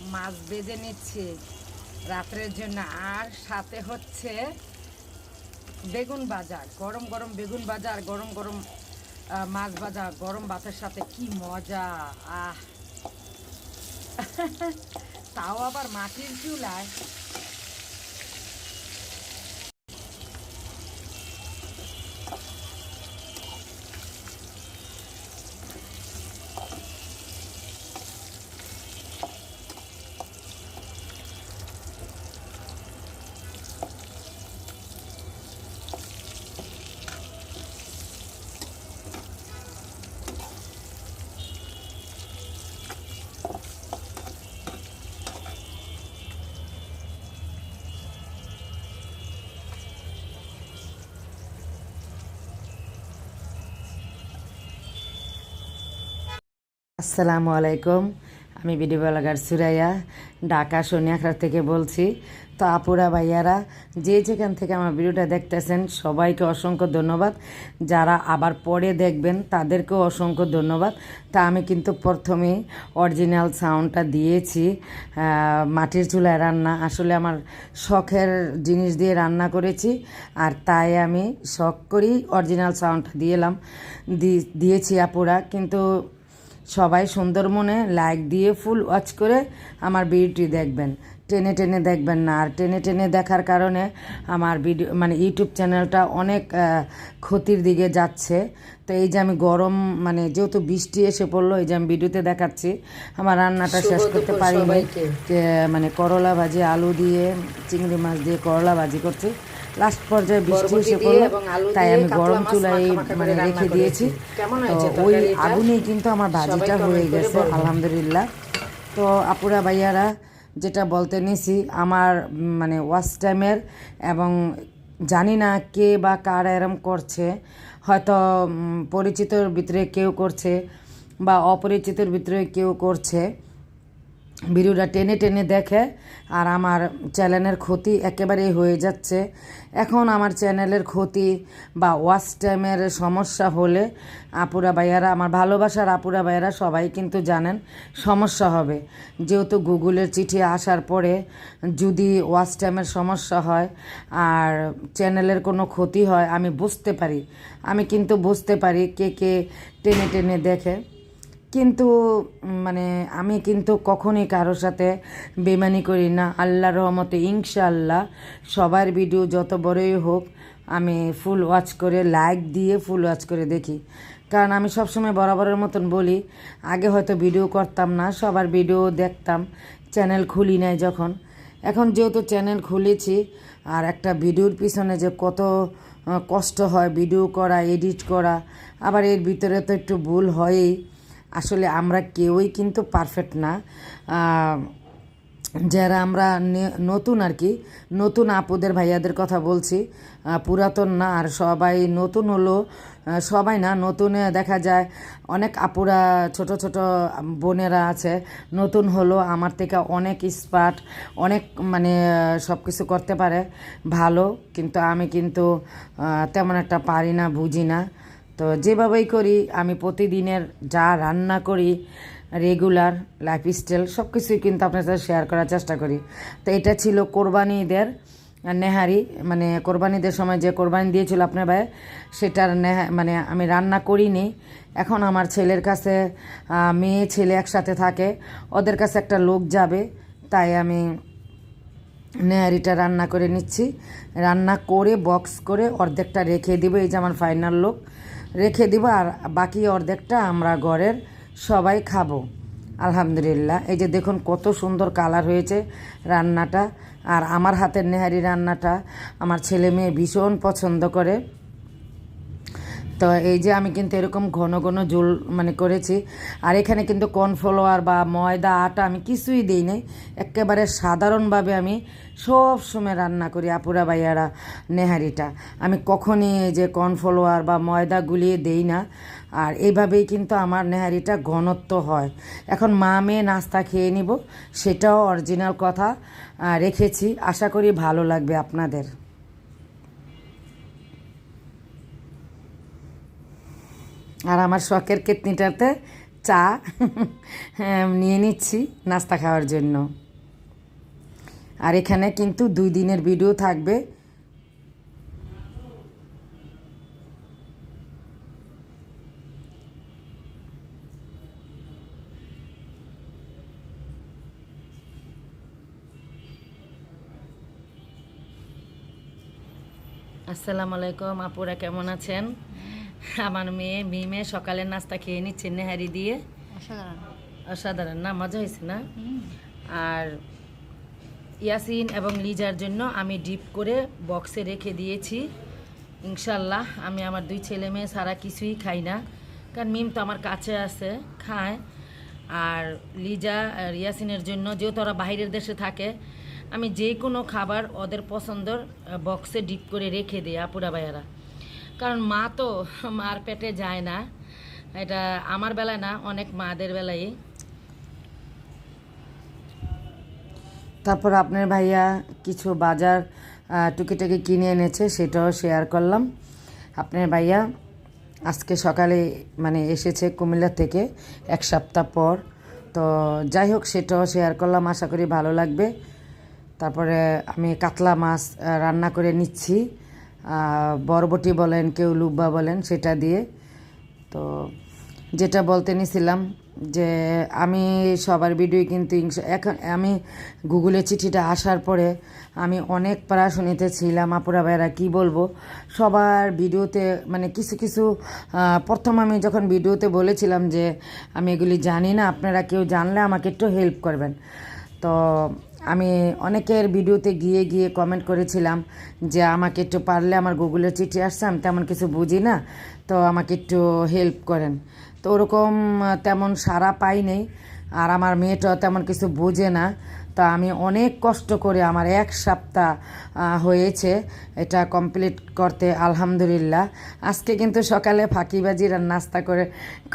মাছ বেজে নিচ্ছি। রাত্রের জন্য আর সাথে হচ্ছে বেগুন বাজার গরম গরম বেগুন বাজার গরম গরম মাছ ভাজা, গরম ভাতের সাথে কি মজা, আহ। তাও আবার মাটির চুলায়। আসসালামু আলাইকুম। আমি ভিডিও সুরাইয়া, ঢাকা সোনিয়াখার থেকে বলছি। তো আপুরা, ভাইয়ারা, যে যেখান থেকে আমার ভিডিওটা দেখতেছেন, সবাইকে অসংখ্য ধন্যবাদ। যারা আবার পরে দেখবেন, তাদেরকেও অসংখ্য ধন্যবাদ। তা আমি কিন্তু প্রথমেই অরিজিনাল সাউন্ডটা দিয়েছি মাটির চুলায় রান্না। আসলে আমার শখের জিনিস দিয়ে রান্না করেছি, আর তাই আমি শখ করেই অরিজিনাল সাউন্ডটা দিয়েলাম দিয়েছি আপুরা। কিন্তু সবাই সুন্দর মনে লাইক দিয়ে ফুল ওয়াচ করে আমার ভিডিওটি দেখবেন। টেনে টেনে দেখবেন না। আর টেনে টেনে দেখার কারণে আমার ভিডিও মানে ইউটিউব চ্যানেলটা অনেক ক্ষতির দিকে যাচ্ছে। তো এই যে আমি গরম মানে যেহেতু বৃষ্টি এসে পড়ল এই যে আমি ভিডিওতে দেখাচ্ছি আমার রান্নাটা শেষ করতে পারিনি। যে মানে করলা ভাজি আলু দিয়ে চিংড়ি মাছ দিয়ে করলা ভাজি করছি। লাস্ট পর্যায়ে বৃষ্টি এসে পড়ল তাই আমি গরম চুলায় মানে রেখে দিয়েছি। তো ওই আগুনেই কিন্তু আমার ভাজিটা হয়ে গেছে আলহামদুলিল্লাহ। তো আপুরা ভাইয়ারা যেটা বলতে নিছি আমার মানে ওয়াচ টাইমের এবং জানি না কে বা কার এরম করছে হয়তো পরিচিতর ভিতরে কেউ করছে বা অপরিচিতর ভিতরে কেউ করছে। ভিডিওটা টেনে টেনে দেখে, আর আমার চ্যানেলের ক্ষতি একেবারেই হয়ে যাচ্ছে। এখন আমার চ্যানেলের ক্ষতি বা ওয়াচ টাইমের সমস্যা হলে আপুরা ভাইয়ারা, আমার ভালোবাসার আপুরা ভাইয়ারা সবাই কিন্তু জানেন সমস্যা হবে। যেহেতু গুগলের চিঠি আসার পরে যদি ওয়াচ টাইমের সমস্যা হয় আর চ্যানেলের কোনো ক্ষতি হয়, আমি বুঝতে পারি। আমি কিন্তু বুঝতে পারি কে কে টেনে টেনে দেখে। কিন্তু মানে আমি কিন্তু কখনই কারোর সাথে বেমানি করি না। আল্লাহর রহমতে ইনশাআল্লাহ সবার ভিডিও যত বড়ই হোক, আমি ফুল ওয়াচ করে লাইক দিয়ে ফুল ওয়াচ করে দেখি। কারণ আমি সবসময় বরাবরের মতন বলি, আগে হয়তো ভিডিও করতাম না, সবার ভিডিও দেখতাম চ্যানেল খুলি নাই যখন। এখন যেহেতু চ্যানেল খুলেছি, আর একটা ভিডিওর পিছনে যে কত কষ্ট হয় ভিডিও করা এডিট করা, আবার এর ভিতরে তো একটু ভুল হয়ই। আসলে আমরা কেউই কিন্তু পারফেক্ট না। যারা আমরা নতুন আর কি, নতুন আপুদের, ভাইয়াদের কথা বলছি পুরাতন না আর সবাই নতুন হলো সবাই না, নতুনে দেখা যায়, অনেক আপুরা, ছোট ছোট বোনেরা আছে, নতুন হলো, আমার থেকে অনেক স্পার্ট অনেক মানে সব কিছু করতে পারে, ভালো, কিন্তু আমি কিন্তু তেমন একটা পারি না, বুঝি না। তো যেভাবেই করি, আমি প্রতিদিনের যা রান্না করি রেগুলার লাইফস্টাইল সব কিছুই কিন্তু আপনার সাথে শেয়ার করার চেষ্টা করি। তো এটা ছিল কোরবানি ঈদের নেহারি মানে কোরবানি ঈদের সময় যে কোরবানি দিয়েছিল আপনার ভাই, সেটার নেহা মানে আমি রান্না করিনি। এখন আমার ছেলের কাছে মেয়ে, ছেলে একসাথে থাকে, ওদের কাছে একটা লোক যাবে, তাই আমি নেহারিটা রান্না করে নিচ্ছি। রান্না করে বক্স করে অর্ধেকটা রেখে দিব, এই যে আমার ফাইনাল লোক রেখে দিব আর বাকি অর্ধেকটা আমরা ঘরের সবাই খাব। আলহামদুলিল্লাহ। এই যে দেখুন কত সুন্দর কালার হয়েছে রান্নাটা। আর আমার হাতের নেহারি রান্নাটা আমার ছেলে মেয়ে ভীষণ পছন্দ করে। তো এই যে আমি কিন্তু এরকম ঘন ঘন জোল মানে করেছি। আর এখানে কিন্তু কর্নফ্লাওয়ার বা ময়দা, আটা আমি কিছুই দিই নাই। একেবারে সাধারণভাবে আমি সব সময় রান্না করি আপুরা ভাইয়ারা, নেহারিটা। আমি কখনই এই যে কর্নফ্লাওয়ার বা ময়দা গুলিয়ে দেই না। আর এইভাবেই কিন্তু আমার নেহারিটা ঘনত্ব হয়। এখন মা মেয়ে নাস্তা খেয়ে নিব, সেটাও অরিজিনাল কথা রেখেছি। আশা করি ভালো লাগবে আপনাদের। আর আমার শখের কেতনিটাতে চা হ্যাঁ, নিয়ে নিচ্ছি নাস্তা খাওয়ার জন্য। আর এখানে কিন্তু দুই দিনের ভিডিও থাকবে। আসসালামু আলাইকুম আপুরা কেমন আছেন? আমার মেয়ে মিমে সকালের নাস্তা খেয়ে নিচ্ছে নেহারি দিয়ে। অসাধারণ। অসাধারণ না মজা হয়েছে না? আর ইয়াসিন এবং লিজার জন্য আমি ডিপ করে বক্সে রেখে দিয়েছি। ইনশাল্লাহ আমি আমার দুই ছেলে মেয়ে সারা কিছুই খাই না। কারণ মিম তো আমার কাছে আছে খায়। আর লিজা আর ইয়াসিনের জন্য যেহেতু ওরা বাইরের দেশে থাকে আমি যে কোনো খাবার ওদের পছন্দর বক্সে ডিপ করে রেখে দিই আপুরা ভাইয়ারা। কারণ মা তো মার পেটে যায় না। এটা আমার বেলায় না, অনেক মাদের বেলায়। তারপর আপনার ভাইয়া কিছু বাজার টুকিটাকি কিনে এনেছে, সেটাও শেয়ার করলাম। আপনার ভাইয়া আজকে সকালে মানে এসেছে কুমিল্লা থেকে এক সপ্তাহ পর। তো যাই হোক, সেটাও শেয়ার করলাম, আশা করি ভালো লাগবে। তারপরে আমি কাতলা মাছ রান্না করে নিচ্ছি। বরবটি বলেন, কেউ লুব্বা বলেন, সেটা দিয়ে। তো যেটা বলতে নিছিলাম যে আমি সবার ভিডিও কিন্তু এখন আমি গুগলে চিঠিটা আসার পরে আমি অনেক পড়াশুনিতে ছিলাম, আপুরা ভাইরা কী বলব? সবার ভিডিওতে মানে কিছু কিছু প্রথম আমি যখন ভিডিওতে বলেছিলাম যে আমি এগুলি জানি না, আপনারা কেউ জানলে আমাকে একটু হেল্প করবেন। তো আমি অনেকের ভিডিওতে গিয়ে গিয়ে কমেন্ট করেছিলাম যে আমাকে একটু পারলে আমার গুগলের চিঠি আসছে, আমি তেমন কিছু বুঝি না, তো আমাকে একটু হেল্প করেন। তো ওরকম তেমন সারা পাই নেই, আর আমার মেয়েটাও তেমন কিছু বোঝে না, তা আমি অনেক কষ্ট করে আমার এক সপ্তাহ হয়েছে এটা কমপ্লিট করতে, আলহামদুলিল্লাহ। আজকে কিন্তু সকালে ফাঁকিবাজির আর নাস্তা করে,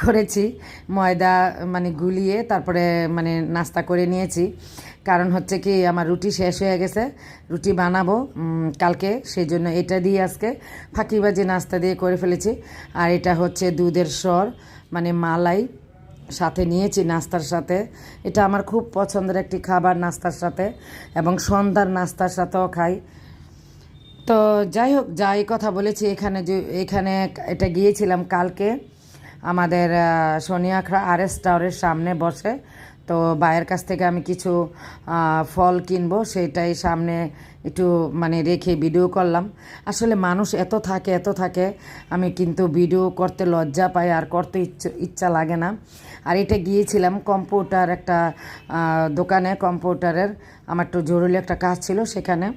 করেছি, ময়দা মানে গুলিয়ে তারপরে মানে নাস্তা করে নিয়েছি। কারণ হচ্ছে কি আমার রুটি শেষ হয়ে গেছে, রুটি বানাবো কালকে, সেই জন্য এটা দিয়ে আজকে ফাঁকিবাজি নাস্তা দিয়ে করে ফেলেছি। আর এটা হচ্ছে দুধের স্বর মানে মালাই সাথে নিয়েছি নাস্তার সাথে। এটা আমার খুব পছন্দের একটি খাবার নাস্তার সাথে এবং সন্ধ্যার নাস্তার সাথেও খাই। তো যাই হোক যাই কথা বলেছি, এখানে যে, এখানে এটা গিয়েছিলাম কালকে। আমাদের সোনিয়াখড়া আর এস টাওয়ারের সামনে বসে তো বায়ের কাছ থেকে আমি কিছু ফল কিনবো সেটাই সামনে একটু মানে রেখে ভিডিও করলাম। আসলে মানুষ এত থাকে এত থাকে, আমি কিন্তু ভিডিও করতে লজ্জা পাই, আর করতে ইচ্ছা লাগে না। আর এটা গিয়েছিলাম কম্পিউটার একটা দোকানে, কম্পিউটারের, আমার একটু জরুরি একটা কাজ ছিল সেখানে।